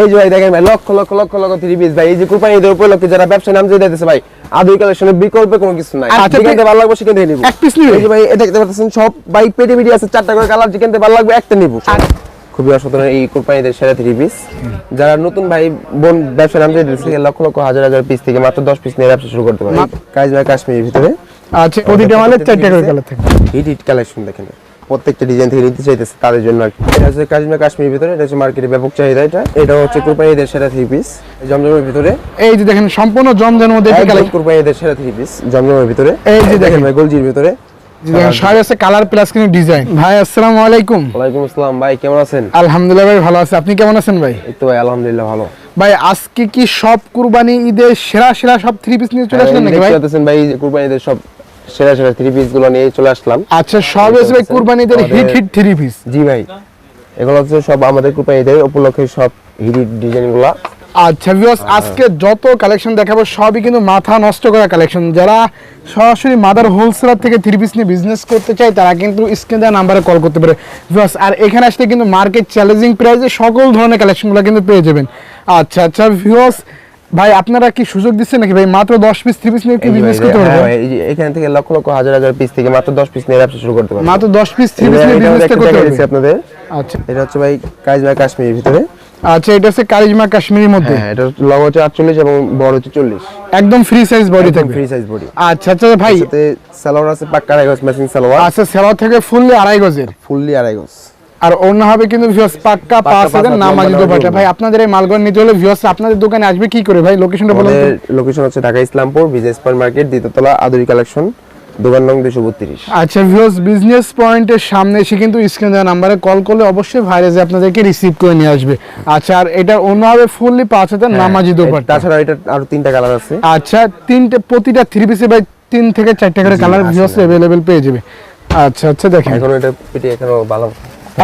এই যে ভাই দেখেন ভাই লক্ষ লক্ষ লক্ষ লক্ষ থ্রি পিস ভাই। এই যে কুরবানি ঈদের উপলক্ষে যারা ব্যবসা নাম দিয়ে দিতেছে ভাই আদুই কালেকশনের বিকল্প কোনো কিছু নাই। যেখান ভালো লাগবে সেখান থেকে নিবো। এক piece নিবে? এই যে ভাই এটা দেখতে পাচ্ছেন সব ভাই পেটে পেটে আছে চারটা করে কালার যেখান থেকে ভালো লাগবে একটা নিবো। খুবই অসাধারণ এই কোরবানিদের সেরা থ্রি পিস। যারা নতুন ভাই বোন ব্যবসা নাম দিয়ে দিতেছে লক্ষ লক্ষ হাজার হাজার পিস থেকে মাত্র দশ পিস নিয়ে ব্যবসা শুরু করতে পারে। কাজ ভাই কাশ্মীরের ভিতরে। আচ্ছা প্রতিটা মালের চারটে করে কালার থাকে। হিট হিট কালেকশন দেখেন। প্রত্যেকটা ডিজাইন থেকে নিতে চাইতেছে তাদের জন্য আর কি। এটা হচ্ছে কাশ্মীর কাশ্মীর ভিতরে এটা হচ্ছে মার্কেটে ব্যাপক চাহিদা এটা। এটা হচ্ছে কুরবানিদের সেরা থ্রি পিস জমজমের ভিতরে। এই যে দেখেন সম্পূর্ণ জমজমের মধ্যে কুরবানিদের সেরা থ্রি পিস জমজমের ভিতরে। এই যে দেখেন। ভাই গোলজির ভিতরে। শাড়ি কালার প্লাস কিন্তু ডিজাইন ভাই আসসালামু আলাইকুম। ওয়ালাইকুম আসসালাম ভাই কেমন আছেন? আলহামদুলিল্লাহ ভাই ভালো আছে। আপনি কেমন আছেন ভাই? এই তো ভাই আলহামদুলিল্লাহ ভালো। ভাই আজকে কি সব কুরবানি ঈদের সেরা সেরা সব থ্রি পিস নিয়ে চলে আসলেন নাকি ভাই? ভাই কুরবানিদের সব সেরা সেরা থ্রি পিসগুলো নিয়ে চলে আসলাম। আচ্ছা সব এসে ভাই কুরবানি ঈদের হিট হিট থ্রি পিস জি ভাই এগুলো হচ্ছে সব আমাদের কুরবানিদের উপলক্ষে সব হিট ডিজাইনগুলা। আচ্ছা ভিউয়ার্স আজকে যত কালেকশন দেখাবো সবই কিন্তু মাথা নষ্ট করা কালেকশন যারা সরাসরি মাদার হোলসেলার থেকে থ্রি পিস নিয়ে বিজনেস করতে চায় তারা কিন্তু স্ক্রিন দেওয়া নাম্বারে কল করতে পারে। ভিউয়ার্স আর এখানে আসলে কিন্তু মার্কেট চ্যালেঞ্জিং প্রাইসে সকল ধরনের কালেকশনগুলো কিন্তু পেয়ে যাবেন। আচ্ছা আচ্ছা ভিউয়ার্স ভাই আপনারা কি সুযোগ দিচ্ছেন নাকি ভাই? মাত্র দশ পিস থ্রি পিস নিয়ে কি বিজনেস করতে হ্যাঁ এই যে এখান থেকে লক্ষ লক্ষ হাজার হাজার পিস থেকে মাত্র দশ পিস নিয়ে ব্যবসা শুরু করতে পারবেন। মাত্র দশ পিস থ্রি পিস নিয়ে একটা করতে দেখা পারবেন। আপনাদের। আচ্ছা। এটা হচ্ছে ভাই কাজ ভাই কাশ্মীরের ভিতরে। আচ্ছা এটা হচ্ছে কারিজমা কাশ্মীরের মধ্যে? হ্যাঁ এটা লং হচ্ছে আটচল্লিশ এবং বড় হচ্ছে চল্লিশ। একদম ফ্রি সাইজ বডি থাকবে? ফ্রি সাইজ বডি আচ্ছা আচ্ছা ভাই। সাথে সালোয়ার আছে পাক্কা আড়াই গজ ম্যাচিং সালোয়ার। আচ্ছা সেবা থেকে ফুললি আড়াই গজের? ফুললি আড়াই গজ। আর অন্য হবে কিন্তু ভিউয়ার্স পাক্কা পাঁচ হাজার নামাজি দোপাটা ভাই আপনাদের এই নিতে হলে ভিউয়ার্স আপনাদের দোকানে আসবে কি করে? ভাই লোকেশনটা বলুন লোকেশন হচ্ছে Dhaka Islampur business point market দ্বিতীয়তলা Aduri collection দোকান নং দুশো বত্রিশ। আচ্ছা ভিউয়ার্স বিজনেস পয়েন্টের সামনে এসে কিন্তু স্ক্রিন দেওয়া নাম্বারে কল করলে অবশ্যই ভাইরাসে আপনাদেরকে রিসিভ করে নিয়ে আসবে। আচ্ছা আর এটা অন্য হবে ফুললি পাঁচ হাজার নামাজি দোপাটা তাছাড়া এটা আরও তিনটা কালার আছে। আচ্ছা তিনটে প্রতিটা থ্রি পিসে ভাই তিন থেকে চারটে করে কালার ভাই। অ্যাভেলেবেল পেয়ে যাবে। আচ্ছা আচ্ছা দেখেন। এখন এটা পেটে এখনও ভালো।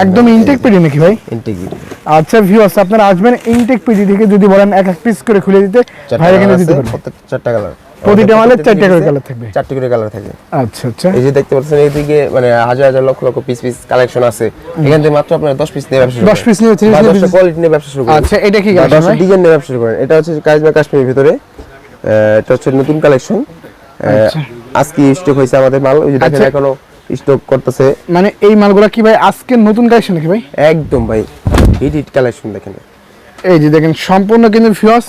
একদম ইনটেক পেডি নাকি ভাই? ইন্টিগ্রিটি আচ্ছা ভিউয়ার্স আপনারা আসবেন ইনটেক পেডি থেকে যদি বলেন এক এক পিস করে খুলে দিতে ভাই এখানে দিতে পারবে। চারটা কালার প্রতিটা মালের চারটে করে কালার থাকবে। চারটি করে কালার থাকে। আচ্ছা আচ্ছা। এই যে দেখতে পাচ্ছেন এইদিকে মানে হাজার হাজার lakh lakh piece piece collection আছে। এখান থেকে মাত্র আপনার দশ পিস নিয়ে ব্যবসা শুরু 10 করেন। piece নিয়ে, 30 বা নিয়ে কোয়ালিটি নিয়ে ব্যবসা শুরু করেন। আচ্ছা এটা কি কালেকশন দশটা ডিজাইন নিয়ে ব্যবসা শুরু করেন। এটা হচ্ছে কাজবা কাশ্মীরের ভিতরে। এটা হচ্ছে নতুন কালেকশন আচ্ছা। আজকে স্টক হয়েছে আমাদের মাল। ওই যে দেখেন আচ্ছা। এখনও স্টক করতেছে। মানে এই মালগুলা কি ভাই আজকের নতুন কালেকশন নাকি ভাই? একদম ভাই হিট হিট কালেকশন দেখেন। এই যে দেখেন সম্পূর্ণ কিন্তু ভিউয়ার্স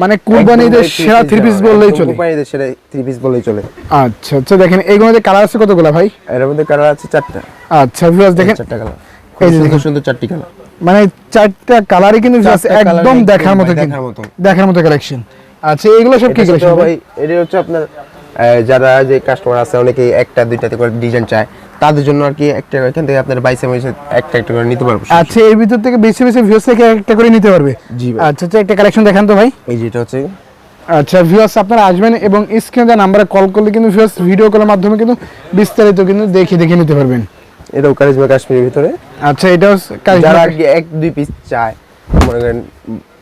মানে কুরবানিদের সেরা থ্রি পিস বললেই চলে। কোম্পানিদের সেরা থ্রি পিস বললেই চলে। আচ্ছা আচ্ছা দেখেন এইগুলোতে কালার আছে কতগুলা ভাই? এর মধ্যে কালার আছে চারটা। আচ্ছা ভিউয়ার্স দেখেন। চারটা কালার এই যে সুন্দর দেখেন। সুন্দর চারটি কালার মানে চারটা কালারই কিন্তু একদম দেখার মতো দেখার মতো। দেখার মতো কালেকশন আচ্ছা এগুলো সব কি কালেকশন ভাই এটা হচ্ছে আপনার যারা যে কাস্টমার আছে অনেকে একটা দুইটাতে করে ডিজাইন চায় তাদের জন্য আর কি একটা এখান থেকে আপনার বাইসে মাইসে একটা একটা করে নিতে পারব। আচ্ছা এর ভিতর থেকে বেশি বেশি ভিউয়ার্স থেকে একটা করে নিতে পারবে? জি আচ্ছা আচ্ছা একটা কালেকশন দেখান তো ভাই। এই যেটা হচ্ছে। আচ্ছা ভিউয়ার্স আপনারা আসবেন এবং স্ক্রিনে দেওয়া নাম্বারে কল করলে কিন্তু ভিউয়ার্স ভিডিও কলের মাধ্যমে কিন্তু বিস্তারিত কিন্তু দেখে দেখে নিতে পারবেন। এটাও কারিজমা কাশ্মীরের ভিতরে। আচ্ছা এটাও যারা আর কি এক দুই পিস চায় মনে করেন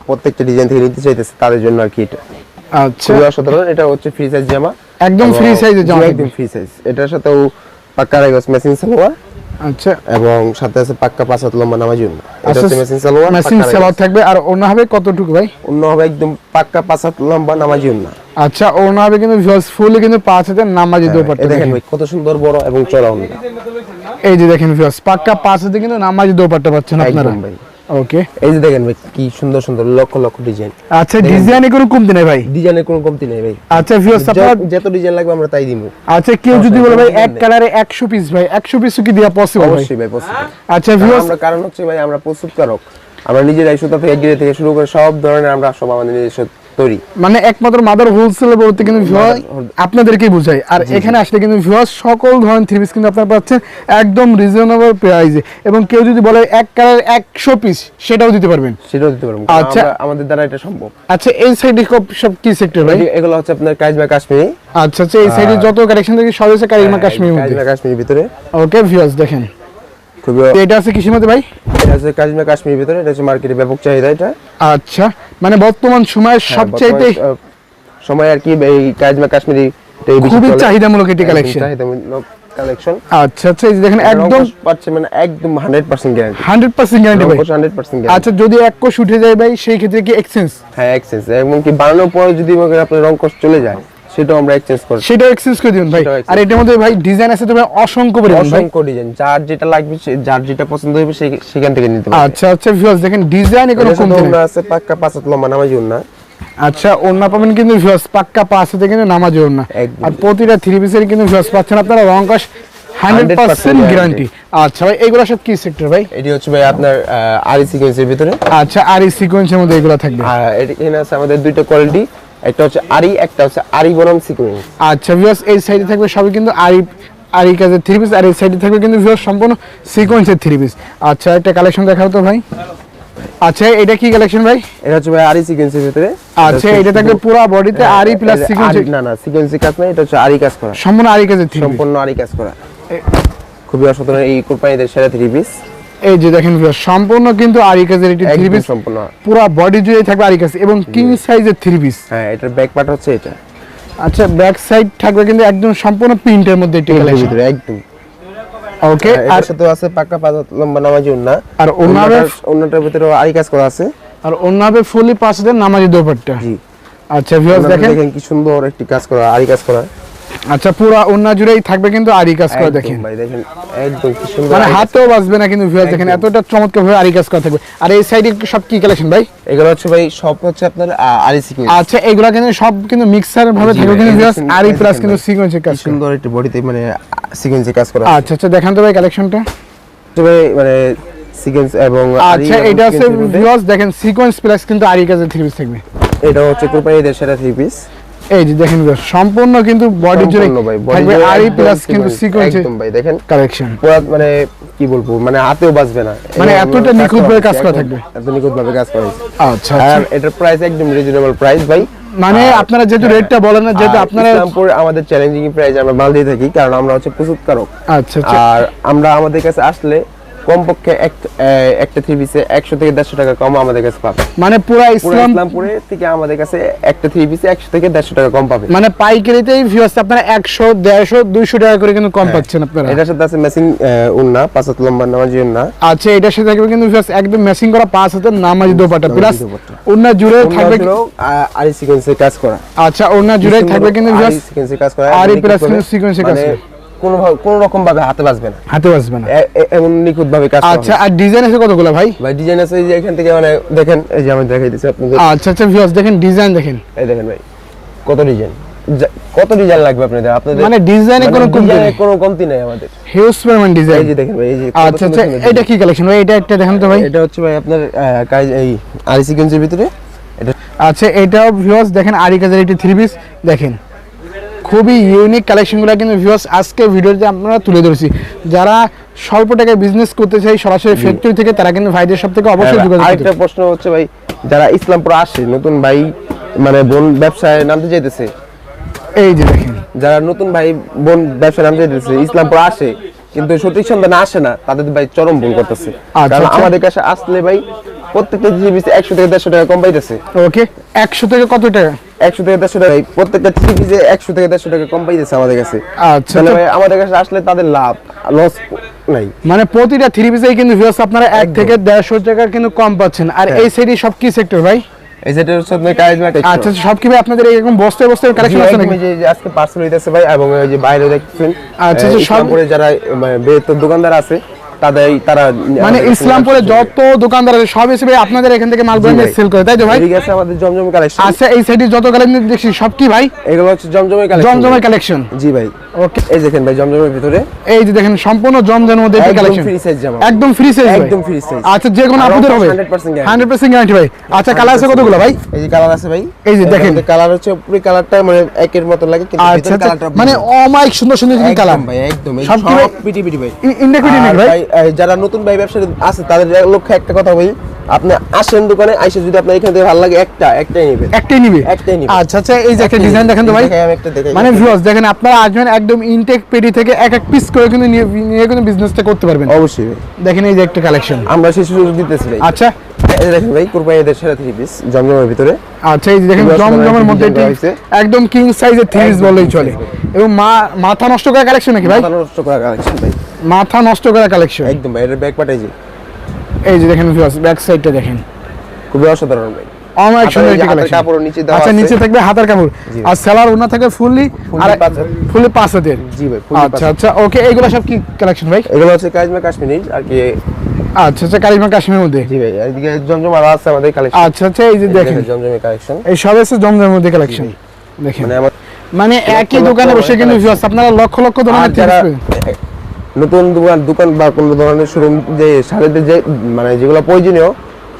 প্রত্যেকটা ডিজাইন থেকে নিতে চাইতেছে তাদের জন্য আর কি এটা। আচ্ছা। অসাধারণ এটা হচ্ছে ফ্রি সাইজ জামা। একদম size এর জামা একদম ফ্রি সাইজ এটার সাথেও পাক্কা রাইগস ম্যাচিং সালোয়ার আচ্ছা। এবং সাথে আছে পাক্কা পাঁচ হাত লম্বা নামার জন্য এটা হচ্ছে ম্যাচিং সালোয়ার সেলার রাইগস। থাকবে। আর অন্য হবে কতটুকু ভাই? অন্য হবে একদম পাক্কা পাঁচ হাত লম্বা নামার জন্য আচ্ছা অন্য হবে কিন্তু ভিউয়ার্স ফুললি কিন্তু পাঁচ হাজার নামাজি দোপাট্টা হ্যাঁ, দেখেন দেখেন। ভাই কত সুন্দর বড় এবং চড়া অন্য এই যে দেখেন ভিউয়ার্স পাক্কা পাঁচ হাজার কিন্তু নামাজি দোপাট্টা পাচ্ছেন আপনারা। একদম ভাই। ওকে এই যে দেখেন ভাই কি সুন্দর সুন্দর লক্ষ লক্ষ ডিজাইন আচ্ছা ডিজাইনে কোনো কমতি নেই ভাই? ডিজাইনে কোনো কমতি নাই ভাই। আচ্ছা ভিউয়ার্স আপনারা যত- ডিজাইন লাগবে আমরা তাই দিব আচ্ছা কেউ যদি বলে ভাই এক কালারে একশো পিস ভাই একশো পিস কি দেওয়া পসিবল ভাই? অবশ্যই ভাই পসিবল আচ্ছা ভিউয়ার্স আমরা কারণ হচ্ছে ভাই আমরা প্রস্তুতকারক। আমরা নিজেরাই সুতা থেকে গিরে থেকে শুরু করে সব ধরনের আমরা সব আমাদের নিজস্ব তৈরি। মানে একমাত্র মাদার হোলসেল বলতে কিন্তু আপনাদেরকেই বুঝাই আর এখানে আসলে কিন্তু ভিউয়ার সকল ধরনের থ্রি পিস কিন্তু আপনারা পাচ্ছেন একদম রিজনেবল প্রাইসে এবং কেউ যদি বলে এক কালার একশো পিস সেটাও দিতে পারবেন। সেটাও দিতে পারব আচ্ছা। আমাদের দ্বারা এটা সম্ভব। আচ্ছা এই সাইডে সব কি সেক্টর ভাই? এগুলো হচ্ছে আপনার কাশ্মীরি আচ্ছা আচ্ছা এই সাইডে যত কালেকশন দেখি সব হচ্ছে কারিমা কাশ্মীর কাজবা কাশ্মীরের ভিতরে। ওকে ভিউয়ার্স দেখেন। খুবই এটা আছে কিসের মধ্যে ভাই? এটা কাজবা কাশ্মীরের ভিতরে এটা হচ্ছে মার্কেটে ব্যাপক চাহিদা এটা। আচ্ছা। মানে বর্তমান সময়ে হ্যাঁ, সবচাইতে সময় আর কি এই কাজমা কাশ্মীরি খুবই চাহিদামূলক এটি কালেকশন চাহিদামূলক কালেকশন আচ্ছা আচ্ছা এই যে দেখেন একদম মানে একদম 100% গ্যারান্টি হান্ড্রেড পার্সেন্ট গ্যারান্টি ভাই। 100% গ্যারান্টি আচ্ছা যদি এক কোষ উঠে যায় ভাই সেই ক্ষেত্রে কি এক্সচেঞ্জ হ্যাঁ এক্সচেঞ্জ এবং কি বানানোর পরে যদি আপনার রং কষ্ট চলে যায় সেটাও আমরা এক্সচেঞ্জ করি সেটা এক্সচেঞ্জ করে দিবেন ভাই। আর এটার মধ্যে ভাই ডিজাইন আছে তো ভাই অসংখ্য পরিমাণ ভাই। অসংখ্য ডিজাইন যার যেটা লাগবে যার যেটা পছন্দ হবে সেখান থেকে নিতে পারবে। আচ্ছা আচ্ছা ভিউয়ার্স দেখেন ডিজাইন কমতি ওড়না নেই। আছে পাক্কা পাঁচ হাত লম্বা নামাজি ওড়না আচ্ছা ওন্না পাবেন কিন্তু ভিউয়ার্স পাক্কা পাঁচ হাতে কিন্তু নামাজ ওন্না একদম। আর প্রতিটা থ্রি পিসের কিন্তু ভিউয়ার্স পাচ্ছেন আপনারা রং কস হান্ড্রেড পার্সেন্ট গ্যারান্টি আচ্ছা ভাই এগুলো সব কি সেক্টর ভাই? এটি হচ্ছে ভাই আপনার আরি সিকোয়েন্সের ভিতরে। আচ্ছা আর এই সিকোয়েন্সের মধ্যে এগুলো থাকবে। এখানে আছে আমাদের দুইটা কোয়ালিটি একটা হচ্ছে আরি একটা হচ্ছে আরি বনাম সিকোয়েন্স। আচ্ছা ভিউয়ার্স এই সাইডে থাকবে সবই কিন্তু আরি আরি কাজের থ্রি পিস আর এই সাইডে থাকবে কিন্তু ভিউয়ার্স সম্পূর্ণ সিকোয়েন্সের থ্রি পিস আচ্ছা একটা কালেকশন দেখাও তো ভাই। আচ্ছা এটা কি কালেকশন ভাই? এটা হচ্ছে ভাই আরি সিকোয়েন্সের ভিতরে। আচ্ছা এটা থাকবে পুরো বডিতে আরি প্লাস সিকোয়েন্স না না সিকোয়েন্সি কাজ না এটা হচ্ছে আরি কাজ করা। সম্পূর্ণ আরি কাজের থ্রি সম্পূর্ণ আরি কাজ করা। খুবই অসাধারণ এই কোম্পানিদের সেরা থ্রি পিস এই যে দেখেন সম্পূর্ণ কিন্তু আরি কাজের এটি থ্রি পিস সম্পূর্ণ। পুরো বডি জুড়ে থাকবে আরি কাজ এবং কিং সাইজের থ্রি পিস হ্যাঁ এটার ব্যাক পার্ট হচ্ছে এটা। আচ্ছা ব্যাক সাইড থাকবে কিন্তু একদম সম্পূর্ণ প্রিন্টের মধ্যে ভিতরে একদম। ওকে আর আর সাথে আছে পাঁচ লম্বা নামাজি ওড়না আর ওনারে ওড়নাটার ভিতরে আরি কাজ করা আছে। আর ওনাবে ফুলি পাঁচ হাজার নামাজি দোপাট্টা। জি। আচ্ছা ভিউয়ার্স দেখেন। দেখেন কি সুন্দর একটি কাজ করা আরি কাজ করা। আচ্ছা পুরো ওন্না জুড়েই থাকবে কিন্তু আরি কাজ করা দেখেন। ভাই দেখেন একদম কি সুন্দর মানে হাতেও বাজবে না কিন্তু ভিউয়ার্স দেখেন এতটা চমৎকার ভাবে আরি কাজ করা থাকবে। আর এই সাইডে সব কি কালেকশন ভাই? এগুলো হচ্ছে ভাই সব হচ্ছে আপনার আরি সিকোয়েন্স আচ্ছা এগুলা কিন্তু সব কিন্তু মিক্সার ভাবে থাকবে কিন্তু এই ভিউয়ার্স আরি প্লাস কিন্তু ভাই। সিকোয়েন্সের কাজ সুন্দর একটি বডিতে মানে সিকোয়েন্সে কাজ করা। আচ্ছা আচ্ছা দেখান তো ভাই কালেকশনটা তবে মানে সিকোয়েন্স এবং আচ্ছা এটা আছে ভিউয়ার্স দেখেন সিকোয়েন্স প্লাস কিন্তু আরি কাজের থ্রি পিস থাকবে। এটা হচ্ছে কোম্পানিদের সেরা থ্রি পিস এই যে দেখেন সম্পূর্ণ কিন্তু বডি জুড়ে থাকবে আরি প্লাস কিন্তু সিকোয়েন্স একদম ভাই দেখেন। কালেকশন পুরো মানে কি বলব মানে হাতেও বাজবে না। মানে এতটা কাজ নিখুঁতভাবে করা কাজ করা থাকবে। এত নিখুঁত ভাবে কাজ করা হয়েছে। আচ্ছা আর আচ্ছা এটার প্রাইস একদম রিজনেবল প্রাইস ভাই। মানে আপনারা যেহেতু রেটটা বলেন না যেহেতু আপনারা ইসলামপুর আমাদের চ্যালেঞ্জিং প্রাইস আমরা মাল দিয়ে থাকি কারণ আমরা হচ্ছে প্রস্তুতকারক আচ্ছা আচ্ছা। আর আমরা আমাদের কাছে আসলে কমপক্ষে একটা থ্রি পিসে একশো থেকে দেড়শো টাকা কম আমাদের কাছে পাবে। মানে পুরো ইসলাম ইসলামপুরে থেকে আমাদের কাছে একটা থ্রি পিসে একশো থেকে দেড়শো টাকা কম পাবে। মানে পাইকারিতেই ভিউয়ার্স আপনারা একশো দেড়শো দুইশো টাকা করে কিন্তু কম পাচ্ছেন আপনারা। এটার সাথে আছে মেসিং উন্না পাঁচ হাত লম্বা নামাজি উন্না। আচ্ছা এটার সাথে থাকবে কিন্তু viewers একদম ম্যাচিং করা পাঁচ হাজার নামাজি দোপাটা প্লাস। অন্য জুড়ে থাকবে আরি সিকোয়েন্সে কাজ করা। আচ্ছা অন্য জুড়ে থাকবে কিন্তু viewers আরি সিকোয়েন্সে কাজ করা। আরি sequence এ কাজ মানে করা। কোনো কোনো রকম ভাবে হাতে বাজবে না। হাতে বাজবে না। এমন নিখুঁত ভাবে কাজ আচ্ছা আর ডিজাইন আছে কতগুলো ভাই? ভাই ডিজাইন আছে এই যে এখান থেকে মানে দেখেন এই যে আমি দেখাই দিচ্ছি আপনাদের। আচ্ছা আচ্ছা ভিউয়ার্স দেখেন ডিজাইন দেখেন। এই দেখেন ভাই কত ডিজাইন কত ডিজাইন লাগবে আপনাদের? আপনাদের মানে ডিজাইনে কোনো কমতি ডিজাইনে নেই। কোনো কমতি নেই আমাদের। হিউজ পরিমাণ ডিজাইন এই যে দেখেন ভাই এই যে আচ্ছা আচ্ছা এটা কি কালেকশন ভাই? এটা একটা দেখেন তো ভাই। এটা হচ্ছে ভাই আপনার কাজ এই আরি সিকোয়েন্সের ভিতরে। এটা আচ্ছা এটাও ভিউয়ার্স দেখেন আরি কাজের একটি থ্রি পিস দেখেন। খুবই ইউনিক কালেকশনগুলো কিন্তু ভিউয়ার্স আজকে ভিডিওতে আমরা তুলে ধরেছি। যারা স্বল্প টাকায় বিজনেস করতে চাই সরাসরি ফ্যাক্টরি থেকে তারা কিন্তু ভাইদের সব থেকে অবশ্যই হ্যাঁ, যোগাযোগ করতে আরেকটা প্রশ্ন হচ্ছে ভাই যারা ইসলামপুর আসে নতুন ভাই মানে বোন ব্যবসায় নামতে চাইতেছে? এই যে দেখেন। যারা নতুন ভাই বোন ব্যবসায় নামতে চাইতেছে ইসলামপুর আসে কিন্তু সঠিক সন্ধানে আসে না তাদের ভাই চরম ভুল করতেছে। আচ্ছা, কারণ আচ্ছা। আমাদের কাছে আসলে ভাই প্রত্যেকটা জিনিস একশো থেকে দেড়শো টাকা কম পাইতেছে। ওকে একশো থেকে কত টাকা? একশো থেকে দেড়শো টাকা। প্রত্যেকটা থ্রি পিসে একশো থেকে দেড়শো টাকা কম পাইতেছে আমাদের কাছে। আচ্ছা ভাই আমাদের কাছে আসলে তাদের লাভ লস নাই। মানে প্রতিটা থ্রি পিসেই কিন্তু ভিউয়ার্স আপনারা এক থেকে দেড়শো টাকা কিন্তু কম পাচ্ছেন। আর হ্যাঁ। এই সাইডে সব কি সেক্টর ভাই? এই কারিজমা আচ্ছা সব কি ভাই আপনাদের এরকম বস্তায় বস্তায় কালেকশন আছে নাকি? যে- আজকে পার্সেল হইতেছে ভাই এবং এই যে বাইরে দেখছেন আচ্ছা, আচ্ছা আচ্ছা, সব- যারা বৃহত্তর দোকানদার আছে তাদের তারা মানে ইসলামপুরে যত দোকানদার আছে সব এসে আপনাদের এখান থেকে মাল নিয়ে সেল করে তাই তো ভাই? এদিকে আছে আমাদের জমজম কালেকশন আচ্ছা এই সাইডে যত কালেকশন দেখছি সব কি ভাই? এগুলো হচ্ছে জমজমের কালেকশন জমজমের কালেকশন জি ভাই। ওকে এই দেখেন ভাই জমজমের ভিতরে। এই যে দেখেন সম্পূর্ণ জমজমের মধ্যে একদম কালেকশন free size জামা। একদম ফ্রি সাইজ একদম free size। আচ্ছা যে কোনো আর হবে। 100% guarantee। 100% গ্যারান্টি ভাই। আচ্ছা কালার আছে কতগুলো ভাই? এই যে কালার আছে ভাই। এই যে দেখেন। কালার হচ্ছে পুরো কালারটা মানে একের মতো লাগে কিন্তু ভিতরে কালারটা মানে অমাইক সুন্দর সুন্দর কালার ভাই একদম। সব ভাই? পিটি পিটি যারা নতুন ভাই ব্যবসায়ী আছে তাদের লক্ষ্যে একটা কথা বলি। আপনি আসেন দোকানে আইসে যদি আপনার এখান থেকে ভালো লাগে একটা একটাই নেবেন। একটাই নিবে? একটাই নিবে। আচ্ছা আচ্ছা এই যে একটা ডিজাইন দেখেন তো ভাই। আমি একটা দেখাই। মানে ভিউয়ার্স দেখেন আপনারা আসবেন একদম ইনটেক পেডি থেকে এক এক পিস করে কিন্তু নিয়ে কিন্তু বিজনেসটা করতে পারবেন। অবশ্যই। দেখেন এই যে একটা কালেকশন আমরা সেই সুযোগ দিতেছি আচ্ছা দেখেন ভাই কুরবানিদের সেরা থ্রি পিস জমজমের ভিতরে। আচ্ছা এই দেখেন জমজমের মধ্যে। একদম কিং সাইজের থ্রি পিস king চলে। এবং মা মাথা নষ্ট করা কালেকশন নাকি ভাই? মাথা নষ্ট করা কালেকশন ভাই। মাথা নষ্ট করা কালেকশন একদম ভাই এটার ব্যাক পার্টে যে। এই যে দেখেন ব্যাক সাইডটা দেখেন। খুবই অসাধারণ ভাই। অনেক সুন্দর একটি কালেকশন কাপড় নিচে দেওয়া আচ্ছা নিচে থাকবে হাতার কাপড়। আর সেলার ওনা থাকে ফুললি আর। ফুললি পাঁচ হাতের। জি ভাই আচ্ছা আচ্ছা ওকে এইগুলো সব কি কালেকশন ভাই? এগুলো হচ্ছে কাজমা কাশ্মীর আর কি আচ্ছা আচ্ছা কারিজমা কাশ্মীরের মধ্যে? জি ভাই এদিকে জমজম আর আছে আমাদের কালেকশন আচ্ছা আচ্ছা এই যে দেখেন। জমজমের কালেকশন এই সব এসে জমজমের মধ্যে কালেকশন দেখেন। মানে মানে একই দোকানে বসে কিন্তু collection। আপনারা লক্ষ লক্ষ ধরনের যারা নতুন দোকান দোকান বা কোনো ধরনের শোরুম যে শাড়িতে যে মানে যেগুলো প্রয়োজনীয়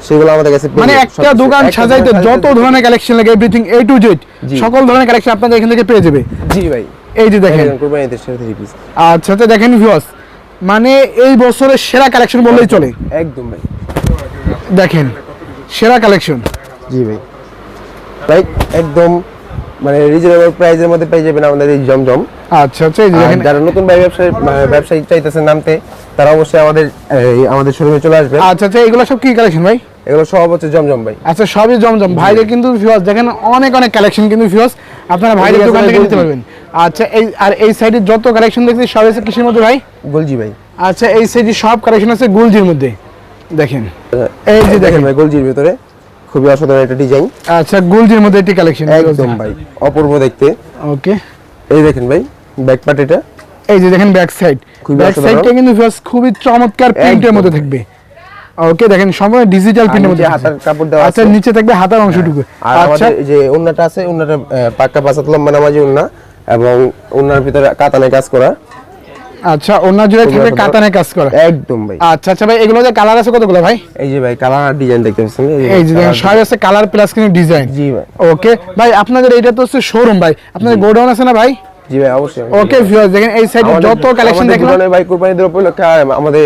সেগুলো আমাদের কাছে মানে একটা দোকান সাজাইতে যত ধরনের কালেকশন লাগে এভরিথিং এ টু জেড সকল ধরনের কালেকশন আপনাদের এখান থেকে পেয়ে যাবে। জি ভাই। এই যে দেখেন। আচ্ছা দেখেন ভিউয়ার্স মানে এই বছরের সেরা কালেকশন বললেই চলে। একদম ভাই। দেখেন সেরা কালেকশন জি ভাই। রাইট একদম মানে রিজনেবল প্রাইসের মধ্যে পেয়ে যাবেন আমাদের এই জমজম। আচ্ছা আচ্ছা এই দেখেন যারা নতুন ভাই ব্যবসায়ী ব্যবসায়ী চাইতেছে নামতে তারা অবশ্যই আমাদের এই আমাদের শোরুমে চলে আসবে। আচ্ছা আচ্ছা এগুলো সব কি কালেকশন ভাই? এগুলো সব হচ্ছে জমজম ভাই। আচ্ছা সবই জমজম। ভাইদের কিন্তু ভিউয়ার্স দেখেন অনেক অনেক কালেকশন কিন্তু ভিউয়ার্স আপনারা ভাইদের দোকান থেকে নিতে পারবেন। আচ্ছা এই আর এই সাইডে যত কালেকশন দেখছি সব আছে কিসের মধ্যে ভাই? গোলজি ভাই। আচ্ছা এই সাইডে সব কালেকশন আছে গুলজির মধ্যে। দেখেন। এই যে দেখেন ভাই গোলজির ভিতরে খুবই অসাধারণ একটা ডিজাইন আচ্ছা গুলজির মধ্যে একটি কালেকশন একদম ভাই অপূর্ব দেখতে। ওকে এই দেখেন ভাই ব্যাক পার্ট এটা। এই যে দেখেন ব্যাক সাইড ব্যাক সাইডটা কিন্তু খুবই চমৎকার প্রিন্টের। মধ্যে থাকবে। ওকে দেখেন সম্পূর্ণ ডিজিটাল প্রিন্টের মধ্যে হাতার কাপড় দেওয়া আচ্ছা আছে। নিচে থাকবে হাতার অংশটুকু। আর আচ্ছা। যে উন্নাটা আছে উন্নাটা আহ, পাক্কা পাঁচাত লম্বা নামাজি উন্না এবং উন্নার ভিতরে কাতানে কাজ করা। আচ্ছা ওনার জুড়ে থাকবে কাতানে কাজ করা? একদম ভাই। আচ্ছা আচ্ছা ভাই এগুলো যে কালার আছে কতগুলো ভাই? এই যে ভাই কালার আর ডিজাইন দেখতে পাচ্ছেন এই যে দেখেন সবাই আছে কালার প্লাস কিন্তু ডিজাইন জি ভাই। ওকে ভাই আপনাদের এইটা তো হচ্ছে শোরুম ভাই। আপনাদের গোডাউন আছে না ভাই? জি ভাই অবশ্যই। ওকে ভিউয়ার্স দেখেন এই সাইডে যত কালেকশন গোডাউনে ভাই কুরবানিদের উপলক্ষে আমাদের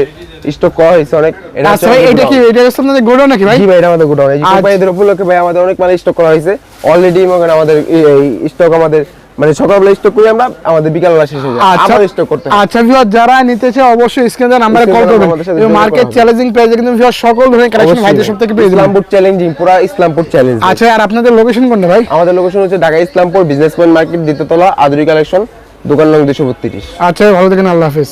স্টক করা হয়েছে অনেক। এটা আচ্ছা ভাই এটা কি এটা হচ্ছে আপনাদের গোডাউন নাকি ভাই? জি ভাই এটা আমাদের গোডাউন। এই আচ্ছা। কুরবানিদের উপলক্ষে ভাই আমাদের অনেক মাল স্টক করা হয়েছে। অলরেডি আমাদের এই স্টক আমাদের মানে সকালবেলা স্টক করি আমরা আমাদের বিকালবেলা শেষ হয়ে যায়। আচ্ছা আবার স্টক করতে আচ্ছা ভিউয়ার যারা নিতে চায় অবশ্যই স্ক্রিনে নাম্বারে কল করবেন। মার্কেট চ্যালেঞ্জিং প্রাইসে কিন্তু ভিউয়ার সকল ধরনের কালেকশন ভাইদের সব থেকে পেয়ে ইসলামপুর চ্যালেঞ্জিং পুরো ইসলামপুর চ্যালেঞ্জ আচ্ছা আর আপনাদের লোকেশন কোনটা ভাই? আমাদের লোকেশন হচ্ছে Dhaka Islampur business point market দ্বিতীয়তলা Aduri collection দোকান নং দুশো বত্রিশ। আচ্ছা ভালো থাকেন আল্লাহ হাফেজ।